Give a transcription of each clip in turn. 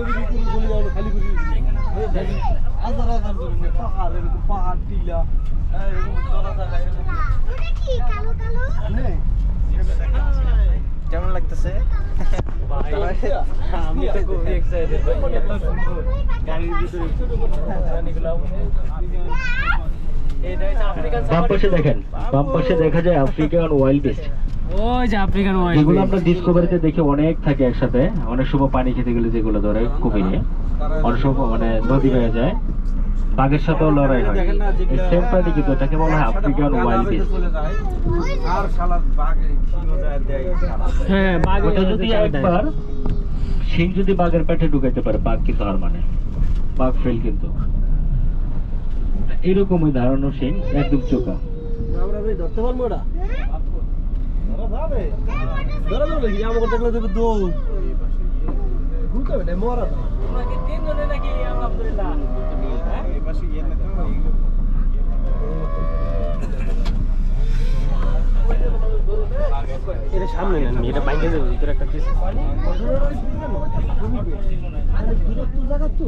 খালি করে। হাজার হাজার করে পাহাড় এরকম পাহাড় টিলা এরকম চলা জায়গা এরকম নেই কেমন লাগতেছে? আমি তো খুব এক্সাইটেড ভাই। এত সুন্দর। গাড়ির ভিতরে প্রাণীগুলো এটা হচ্ছে আফ্রিকান বাম পাশে দেখেন বাম পাশে দেখা যায় আফ্রিকান ওয়াইল্ড বেস্ট ওই যে আফ্রিকান ওয়াইল্ড যেগুলো আমরা ডিসকভারিতে দেখি অনেক থাকে একসাথে অনেক সময় পানি খেতে গেলে যেগুলো ধরে কুমিরে অনেক সময় মানে নদী হয়ে যায় বাঘের সাথেও লড়াই হয়। এই সেম প্রাণী কিন্তু এটাকে বলা হয় আফ্রিকান ওয়াইল্ড বেস্ট আর শালা বাঘে সিংহ দেয় দেয় শালা। হ্যাঁ বাঘ ওটা যদি একবার সিং যদি বাঘের পেটে ঢুকাইতে পারে বাঘ কিন্তু হার মানে। বাঘ ফেল কিন্তু। এরকমই ধারণা সিং একদম চোখা আমরা ধরতে পারব ওটা? এটা সামনে না এটা বাইকে যাবে ভিতরে একটা দূরত্ব জায়গা তো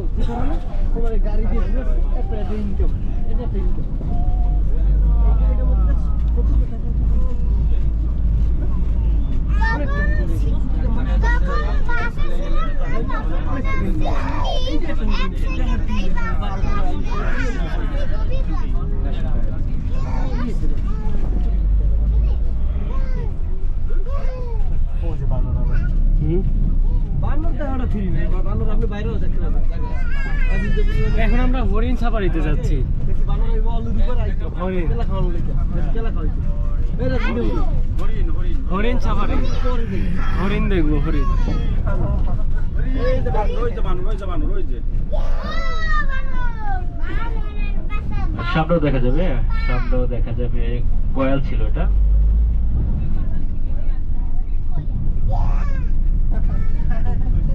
গাড়ি দিয়ে একটা একটা ইনকাম এটা ইনকাম এখন আমরা হরিণ সাফারিতে যাচ্ছি। হরিণ। সাফারি হরিণ দেখব হরিণ। সামনেও দেখা যাবে সামনেও দেখা যাবে। কয়াল ছিল এটা।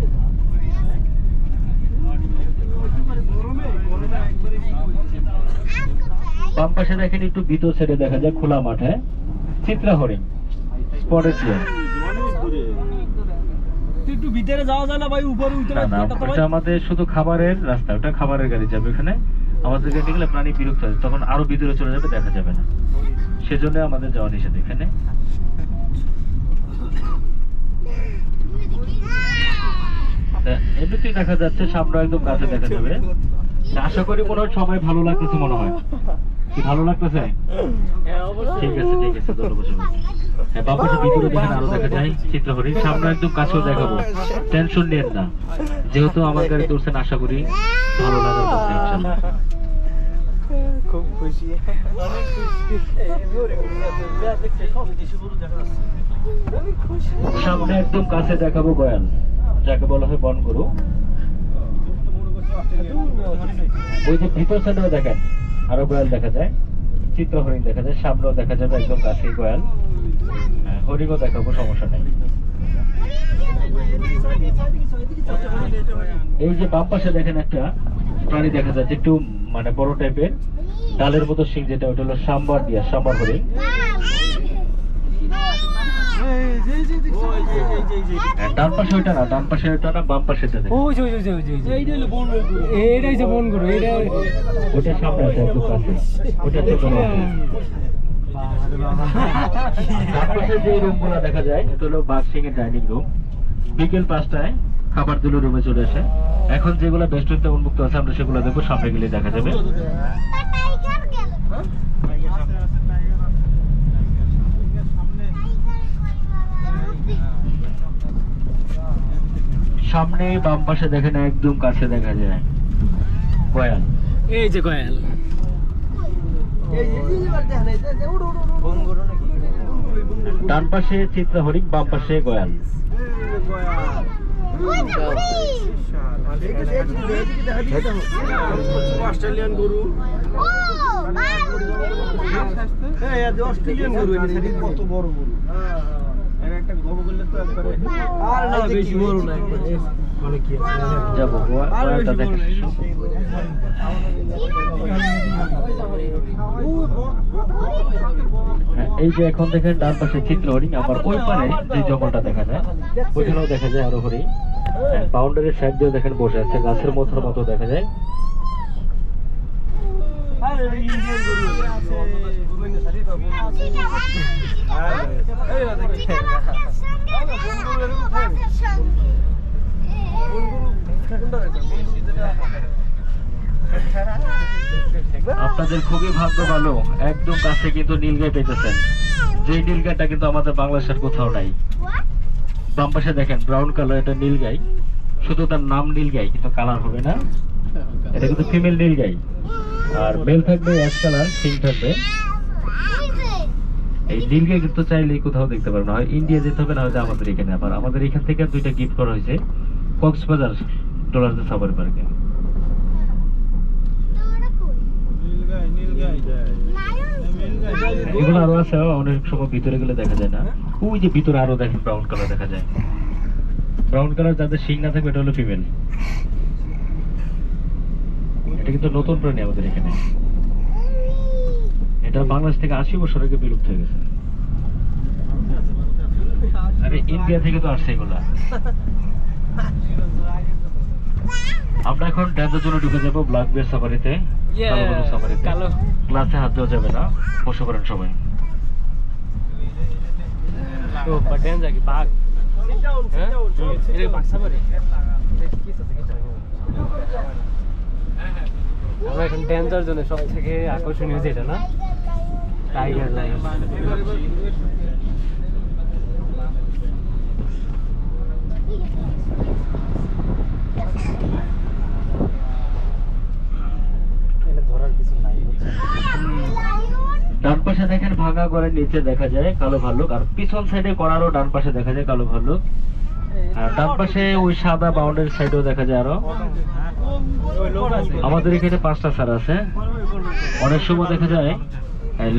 বাম পাশে দেখেন একটু ভিতর সাইডে দেখা যায় খোলা মাঠে। চিত্রা হরিণ। স্পটেড ডিয়ার অনেক দূরে। একটু ভিতরে যাওয়া যায় না ভাই উপরে উঠতে না না আমাদের শুধু খাবারের রাস্তা ওটা খাবারের গাড়ি যাবে ওখানে। আমাদের গাড়ি গেলে প্রাণী বিরক্ত তখন আরও ভিতরে চলে যাবে দেখা যাবে না। সেজন্য আমাদের যাওয়া নিষেধ এখানে। এমনিতেই দেখা যাচ্ছে সামনে একদম কাছে দেখা যাবে। আশা করি মনে হয় সবাই ভালো লাগতেছে মনে হয়। কি ভালো লাগতেছে? ঠিক আছে ঠিক আছে ধন্যবাদ হ্যাঁ বাপাসে ভিতরে দেখেন আরও দেখা যায় চিত্র সামনে একদম কাছেও দেখাবো। টেনশন নেন না। যেহেতু আমার গাড়ি দৌড়ছেন আশা করি ভালো লাগার কথা ইনশাল্লাহ। খুব খুশি। অনেক খুশি সামনে একদম কাছে দেখাবো গয়াল যাকে বলা হয় বন গরু ওই যে ভিতর সাইডেও দেখেন। আরও গোয়াল দেখা যায় চিত্র হরিণ দেখা যায় সামনেও দেখা যাবে একদম কাছে গোয়াল। হ্যাঁ, হরিণও দেখাবো সমস্যা নেই। এই যে বাম পাশে দেখেন একটা প্রাণী দেখা যাচ্ছে একটু মানে বড় টাইপের। ডালের মতো শিং যেটা ওটা হলো সাম্বার দিয়া সাম্বার হরিণ। ডান পাশে ওইটা না ডান পাশে ওইটা না বাম পাশে ওই যে ওই যে ওই যে এইটা হলো বন গরু এইটাই বন গরু এইটা ওটা সামনে আছে একটু কাছে ওটা ছোট না। ডান পাশে যে রুমগুলো দেখা যায় এটা হলো ডাইনিং রুম। বিকেল পাঁচটায় খাবার দিল রুমে চলে আসে। এখন যেগুলো রেস্টুরেন্টে উন্মুক্ত আছে আমরা সেগুলো দেখব সামনে গেলে দেখা যাবে। সামনে বাম পাশে দেখেন একদম কাছে দেখা যায়। গয়াল এই যে কয়াল? ডান পাশে চিত্র হরিক বাম পাশে গয়াল অস্ট্রেলিয়ান গরু। অস্ট্রেলিয়ান গরু কত বড় গরু। এর একটা গরু করলে তো একবারে আর না বেশি বড় না একবারে মানে কি যাব আর বেশি বড় না। হ্যাঁ, এই যে এখন দেখেন ডান পাশে চিত্র হরিণ আবার ওই পারে যে জঙ্গলটা দেখা যায় ওইখানেও দেখা যায় আরও হরিণ বাউন্ডারির সাইড দিয়ে দেখেন বসে আছে গাছের মথার মতো দেখা যায় আরে ইন্ডিয়ান গরু আছে গোবিন্দ সারি তো এই না দেখি কোনটা রে আপনাদের খুবই ভাগ্য ভালো একদম কাছে কিন্তু নীলগাই পেতেছেন যে নীলগাইটা কিন্তু আমাদের বাংলাদেশের কোথাও নাই। বাম পাশে দেখেন ব্রাউন কালার এটা নীলগাই শুধু তার নাম নীলগাই কিন্তু কালার হবে না। এটা কিন্তু ফিমেল নীলগাই আর মেল থাকবে অ্যাশ কালার সিং থাকবে। এই নীলগাই কিন্তু চাইলেই কোথাও দেখতে পারবেন না। হয় ইন্ডিয়া যেতে হবে, না হয়তো আমাদের এখানে আবার। আমাদের এখান থেকে দুইটা গিফট করা হয়েছে, কক্সবাজার ডলার সাফারি পার্কে এগুলো আরও আছে, অনেক সময় ভিতরে গেলে দেখা যায় না। ওই যে ভিতরে আরও দেখেন ব্রাউন কালার দেখা যায়। ব্রাউন কালার যাদের শিং না থাকবে, এটা হলো ফিমেল এটা কিন্তু নতুন প্রাণী আমাদের এখানে। এটা বাংলাদেশ থেকে আশি বছর আগে বিলুপ্ত হয়ে গেছে। আরে ইন্ডিয়া থেকে তো আসছে এগুলা। আমরা এখন ড্যান্সের জন্য ঢুকে যাব ব্ল্যাক বিয়ার সাফারিতে সাফারিতে ক্লাসে হাত দেওয়া যাবে না বসে পড়েন সবাই তো বাটেন যাকি বাঘ। হ্যাঁ? এটা বাঘ সাবারি আমরা এখন ড্যান্সার জন্য সব থেকে আকর্ষণীয় যেটা না? টাইগার লাইন ধরার কিছু নাই ডান পাশে দেখেন ভাঙা ঘরের নিচে দেখা যায় কালো ভাল্লুক আর পিছন সাইডে করারও ডান পাশে দেখা যায় কালো ভাল্লুক। আর ডান পাশে ওই সাদা বাউন্ডারি সাইডেও দেখা যায় আরও। আছে আমাদের এখানে পাঁচটা স্যার আছে। অনেক সময় দেখা যায়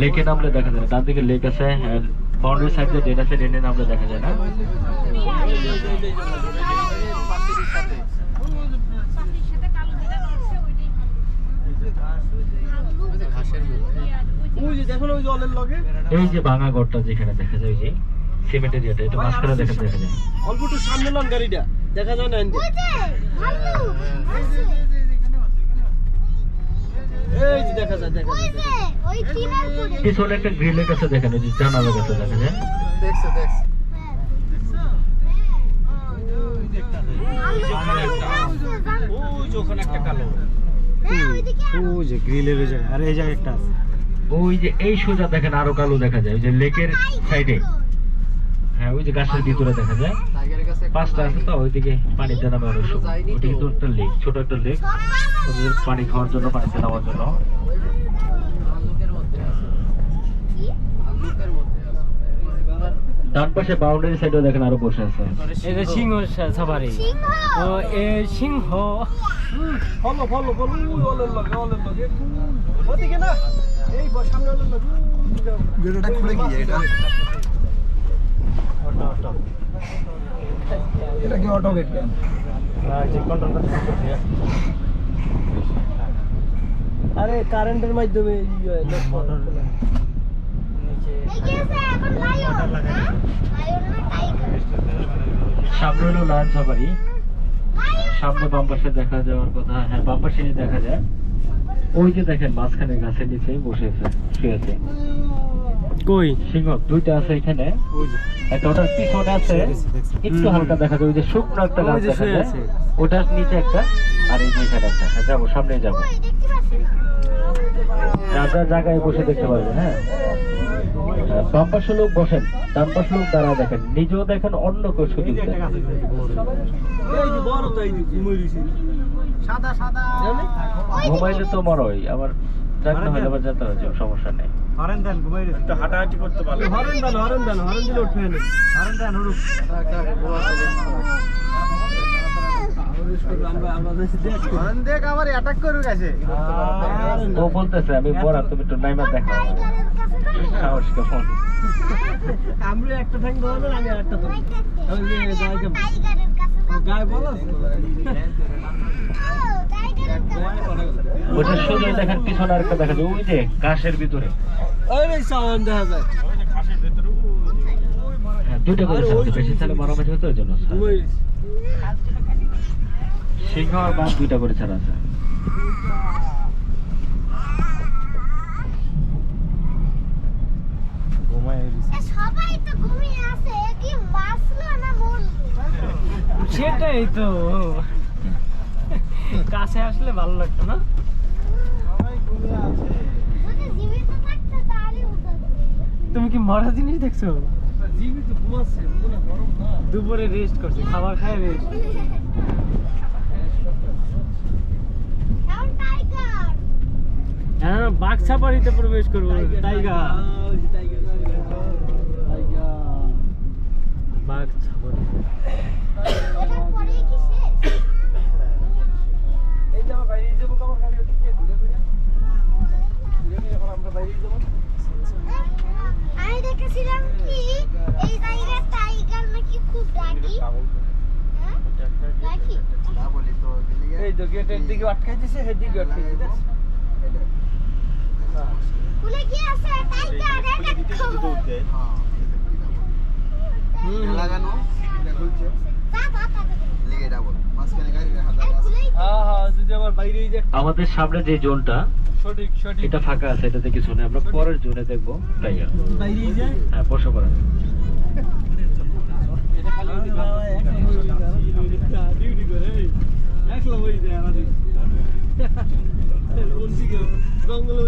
লেকে নামলে দেখা যায়। ডান দিকে লেক আছে বাউন্ডারি সাইড দিয়ে ডেন আছে ডেনে নামলে দেখা যায় না। যে এই যে ভাঙা ঘরটা যেখানে দেখা যায় যে। সিমেন্টের ইয়েটা এটা মাঝখানে দেখা দেখা যায় অল্প একটু সামনে লন গাড়িটা দেখা যায় না এই যে দেখা যায় দেখা যায় পিছনে একটা গ্রিলের কাছে দেখেন ওই যে জানালার কাছে দেখা যায় ওই যে একটা ওই যে গ্রিলের ওই জায়গায় আর এই জায়গায় একটা আছে। ওই যে এই সোজা দেখেন আরও কালো দেখা যায় ওই যে লেকের সাইডে। হ্যাঁ ওই যে গাছের ভিতরে দেখা যায়। পাঁচটা আছে তো ওইদিকে পানিতে নামে অনেক সময় ওটা কিন্তু একটা লেক ছোট একটা লেক ওদের পানি খাওয়ার জন্য পানিতে নামার জন্য। ডান পাশে বাউন্ডারি সাইডেও দেখেন আরও বসে আছে। এটা সিংহ সাফারি ও এ সিংহ। ফলো ফলো ফলো ওই অলের লগে অলের লগে। ওদিকে না এই ব- সামনে অলের লগে। গেটটা খুলে গিয়ে এটা। এটা কি অটো গেট কেন যে কন্ট্রোল করতে আরে কারেন্টের মাধ্যমে মোটর সামনে হলো লায়ন সাফারি সামনে বাম পাশে দেখা যাওয়ার কথা হ্যাঁ বাম পাশে দেখা যায়। ওই যে দেখেন মাঝখানে গাছের নিচে বসে আছে শুয়ে আছে। কই? সিংহ দুইটা আছে এখানে। একটা ওটার পিছনে আছে। একটু হালকা দেখা যায় ওই যে শুকনো একটা গাছ দেখা যায়। ওটার নিচে একটা আর এই যে এখানে একটা। হ্যাঁ যাব সামনে যাব। আপনার জায়গায় বসে দেখতে পারবেন হ্যাঁ। বাম পাশে লোক বসেন ডান পাশে লোক দাঁড়া দেখেন। নিজেও দেখেন অন্য কেউ সুযোগ দেন তো মরই আবার জানতে হলে আবার যেতে হয়েছে সমস্যা নেই। হরেন দেন ঘুমাই রইছে একটু হাঁটাহাঁটি করতে পারলে। হরেন দেন হরেন দেন হরেন দিলে উঠবে না হরেন দেন উড়ুক আমরা আমরা দেশে দেখ হরেন অ্যাটাক করবে গেছে ও বলতেছে আমি বড় তুমি একটু নাইমা দেখো সাহস কেমন আমরা একটা ঠ্যাং ধরবেন আমি একটা ধরবো গায়ে গায়ে বলো ওটা সোজা দেখেন পিছনে আরেকটা দেখা যায়। ওই যে ঘাসের ভিতরে। ওই রে সাউন্ড দেখা যায়। ঘাসের ভেতরে ওই হ্যাঁ, দুইটা করে আরে বেশি তাহলে মারামারি হতো ওই জন্য। বাঘ দুইটা করে ছাড়া আছে। সেটাই তো। কাছে আসলে ভালো লাগতো না? তুমি কি মরা জিনিস দেখছ? জীবিত ঘুমাচ্ছে গরম না। দুপুরে রেস্ট করছে খাবার খায় রেস্ট এখন টাইগার হ্যাঁ বাঘ সাফারিতে প্রবেশ করব টাইগার বাঘ সাফারি এখন আমি দেখেছিলাম কি এই জায়গায় টাইগার নাকি খুব হ্যাঁ? এই তো গেটের দিকে আটকাই দিছে আটকাই দিছে খুলে কি আছে টাইগার এটা দেখো লাগানো এটা খুলছে তা তা তা লিগে ডাবল মাঝখানে গাড়ি রাখা আরে খুলেই হ্যাঁ হ্যাঁ যদি আবার বাইরে যে আমাদের সামনে যে জোনটা সঠিক সঠিক এটা ফাঁকা আছে এটাতে কিছু নেই আমরা পরের জোনে দেখব টাইগার হ্যাঁ বসে পড়া এটা খালি ডিউটি করে একলা বই দেয় আমাদের কোন দিকে জঙ্গলে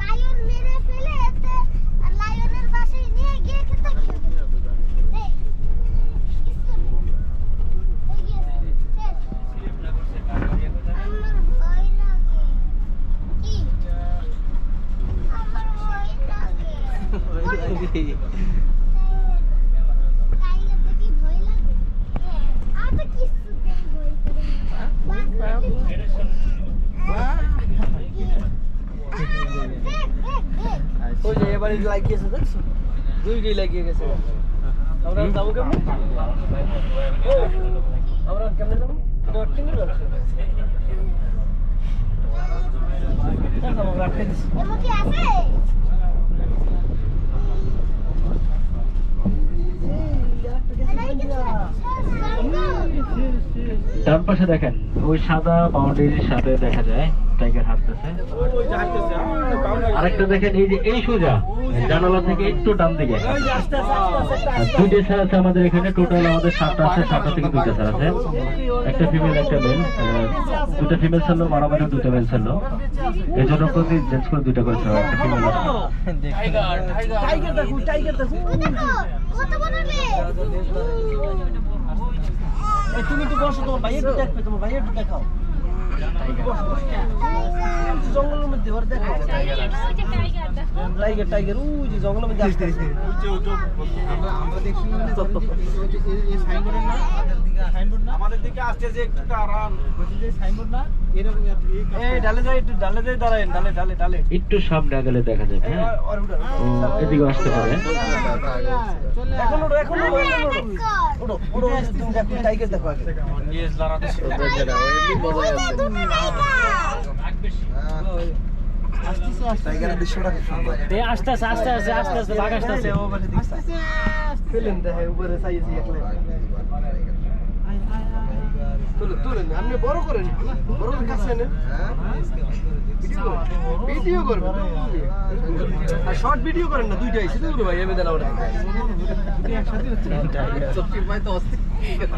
লায়ন মেরে ফেলে এতে লায়নের বাসায় নিয়ে গিয়ে খেতে খেতে এই কিচ্ছু নেই। এই গিয়েছে, শেষ। আমার ভয় লাগে কি আমার ভয় লাগে টাইগার দেখি ভয় লাগে আমি তো কিছুতেই ভয় করি না বাস দেখ দেখ দেখ ওই যে এবারে লাগিয়েছে দেখছ দুইটাই লাগিয়ে গেছে আমরা যাব কেমন আমরা কেমনে যাব ট্রেনে যাব আমরা আটকে দিছি এমন কি আছে এটাই কিছু ডান পাশে দেখেন ওই সাদা বাউন্ডারির সাথে দেখা যায় টাইগার হাঁটতেছে। আরেকটা দেখেন এই যে এই সোজা জানালা থেকে একটু ডান দিকে। দুইটা স্যার আছে আমাদের এখানে টোটাল আমাদের সাতটা আছে সাতটা থেকে দুইটা স্যার আছে। একটা ফিমেল একটা মেল দুটো ফিমেল ছিল মারামারি দুটো মেল ছিল এই জন্য প্রতি জেন্টস করে দুইটা করে স্যার একটা ফিমেল আছে টাইগার টাইগার দেখো টাইগার দেখো ওই দেখো কত বড় রে এই তুমি একটু বসো তোমার ভাইয়ের একটু দেখবে তোমার ভাইয়ের একটু দেখাও। জঙ্গলের মধ্যে ওর দেখাও টাইগার টাইগার ওই যে জঙ্গলের মধ্যে আসতে আমরা আমরা দেখছি মানে এই- এই সাইনবোর্ডের না সাইনবোর্ড না আমাদের দিকে আসছে যে একটা আরাম বলছি যে সাইনবোর্ড না এরকম এই ডালে যাই একটু ডালে যাই দাঁড়ায় ডালে ডালে ডালে একটু সামনে গেলে দেখা যাবে হ্যাঁ এদিকে আসতে পারে এখন দেখো তুমি টাইগার দেখো আগে দৃশ্যটা খুব সুন্দর এ আস্তে আস্তে আস্তে আস্তে আস্তে আস্তে বাঘ আস্তে আস্তে। ফিল্ম দেখে উপরে সাইয়েছি একলা তুলে তুলেন আপনি বড় করেন বড় করে কাছে নেন হ্যাঁ ভিডিও করবেন? আর শর্ট ভিডিও করেন না দুইটাই। সেটা ভাই এমএ দেন ওটা একসাথে